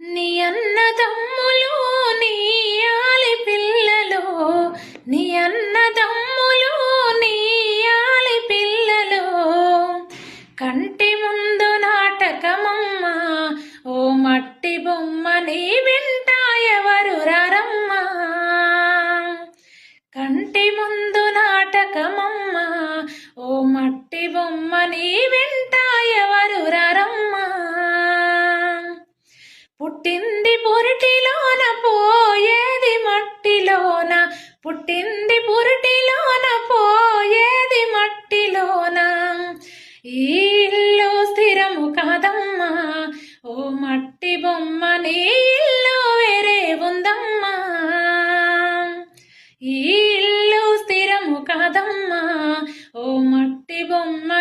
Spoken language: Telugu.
నీ అన్న తమ్ములు నీ ఆలి పిల్లలు నీ అన్న తమ్ములు నీ ఆలి పిల్లలు. కంటి ముందు నాటకమమ్మ ఓ మట్టి బొమ్మ నీ వింట ఎవరు రారమ్మ? కంటి ముందు నాటకమమ్మ ఓ మట్టి బొమ్మ ఈ ఇల్లు స్థిరము కాదమ్మా. ఓ మట్టి బొమ్మ నీ ఇల్లు వేరే ఉందమ్మా. ఈ ఇల్లు స్థిరము కాదమ్మా. ఓ మట్టి బొమ్మ